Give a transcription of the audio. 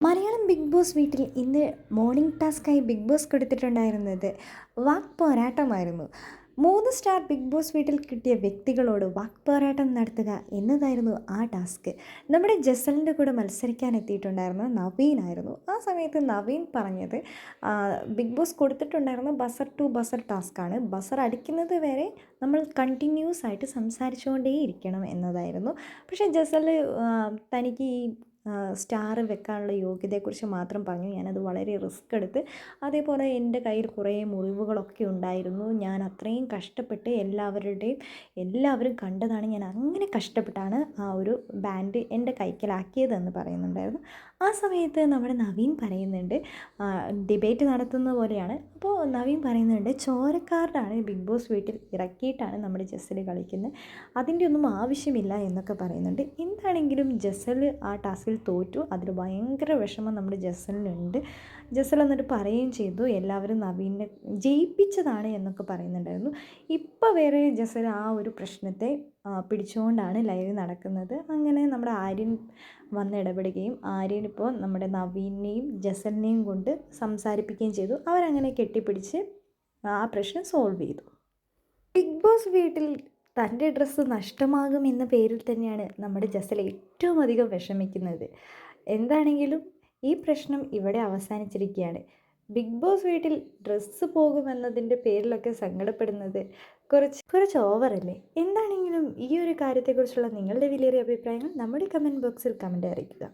Malayalam big Boss വീട്ടിൽ ഇന്ന് morning ടാസ്ക്കായി ബിഗ് ബോസ് കൊടുത്തിട്ടുണ്ടായിരുന്നത് വാക് പോരാട്ടമായിരുന്നു. മൂന്ന് സ്റ്റാർ ബിഗ് ബോസ് വീട്ടിൽ കിട്ടിയ വ്യക്തികളോട് വാക് പോരാട്ടം നടത്തുക എന്നതായിരുന്നു ആ ടാസ്ക് നമ്മുടെ ജസലിന്റെ കൂടെ മത്സരിക്കാൻ എത്തിയിട്ടുണ്ടായിരുന്ന നവീനായിരുന്നു ആ സമയത്ത് നവീൻ പറഞ്ഞത് ബിഗ് ബോസ് കൊടുത്തിട്ടുണ്ടായിരുന്ന ബസർ ടു ബസർ ടാസ്ക്കാണ് ബസർ അടിക്കുന്നത് വരെ നമ്മൾ കണ്ടിന്യൂസ് ആയിട്ട് സംസാരിച്ചുകൊണ്ടേയിരിക്കണം എന്നതായിരുന്നു. പക്ഷേ ജസൽ തനിക്ക് ഈ സ്റ്റാർ വെക്കാനുള്ള യോഗ്യതയെക്കുറിച്ച് മാത്രം പറഞ്ഞു. ഞാനത് വളരെ റിസ്ക് എടുത്ത് അതേപോലെ എന്റെ കയ്യിൽ കുറേ മുറിവുകളൊക്കെ ഉണ്ടായിരുന്നു. ഞാൻ അത്രയും കഷ്ടപ്പെട്ട് എല്ലാവരുടെയും എല്ലാവരും കണ്ടതാണ് ഞാൻ അങ്ങനെ കഷ്ടപ്പെട്ടാണ് ആ ഒരു ബാൻഡ് എന്റെ കൈക്കലാക്കിയതെന്ന് പറയുന്നുണ്ടായിരുന്നു. ആ സമയത്ത് നമ്മുടെ നവീൻ പറയുന്നുണ്ട് ഡിബേറ്റ് നടത്തുന്ന പോലെയാണ്. അപ്പോൾ നവീൻ പറയുന്നുണ്ട് ചോരക്കാരനാണ് ബിഗ് ബോസ് വീട്ടിൽ ഇറക്കിയിട്ടാണ് നമ്മുടെ ജസ്സൽ കളിക്കുന്നത്. അതിന്റെ ഒന്നും ആവശ്യമില്ല എന്നൊക്കെ പറയുന്നുണ്ട്. എന്താണെങ്കിലും ജസ്സൽ ആ ടാസ്കിൽ തോറ്റു. അതിൽ ഭയങ്കര വിഷമം നമ്മുടെ ജസലിനുണ്ട്. ജസൽ എന്നിട്ട് പറയുകയും ചെയ്തു എല്ലാവരും നവീനെ ജയിപ്പിച്ചതാണ് എന്നൊക്കെ പറയുന്നുണ്ടായിരുന്നു. ഇപ്പോൾ വേറെ ജസൽ ആ ഒരു പ്രശ്നത്തെ പിടിച്ചുകൊണ്ടാണ് ലൈവ് നടക്കുന്നത്. അങ്ങനെ നമ്മുടെ ആര്യൻ വന്ന് ഇടപെടുകയും ആര്യൻ ഇപ്പോൾ നമ്മുടെ നവീനെയും ജസലിനെയും കൊണ്ട് സംസാരിപ്പിക്കുകയും ചെയ്തു. അവരങ്ങനെ കെട്ടിപ്പിടിച്ച് ആ പ്രശ്നം സോൾവ് ചെയ്തു. ബിഗ് ബോസ് വീട്ടിൽ തന്റെ ഡ്രസ്സ് നഷ്ടമാകും എന്ന പേരിൽ തന്നെയാണ് നമ്മുടെ ജസൽ ഏറ്റവും അധികം വിഷമിക്കുന്നത്. എന്താണെങ്കിലും ഈ പ്രശ്നം ഇവിടെ അവസാനിച്ചിരിക്കുകയാണ്. ബിഗ് ബോസ് വീട്ടിൽ ഡ്രസ്സ് പോകുമെന്നതിന്റെ പേരിലൊക്കെ സങ്കടപ്പെടുന്നത് കുറച്ച് കുറച്ച് ഓവറല്ലേ എന്താണെങ്കിലും ഈ ഒരു കാര്യത്തെക്കുറിച്ചുള്ള നിങ്ങളുടെ വിലയേറിയ അഭിപ്രായങ്ങൾ നമ്മുടെ കമന്റ് ബോക്സിൽ കമന്റ് അറിയിക്കുക.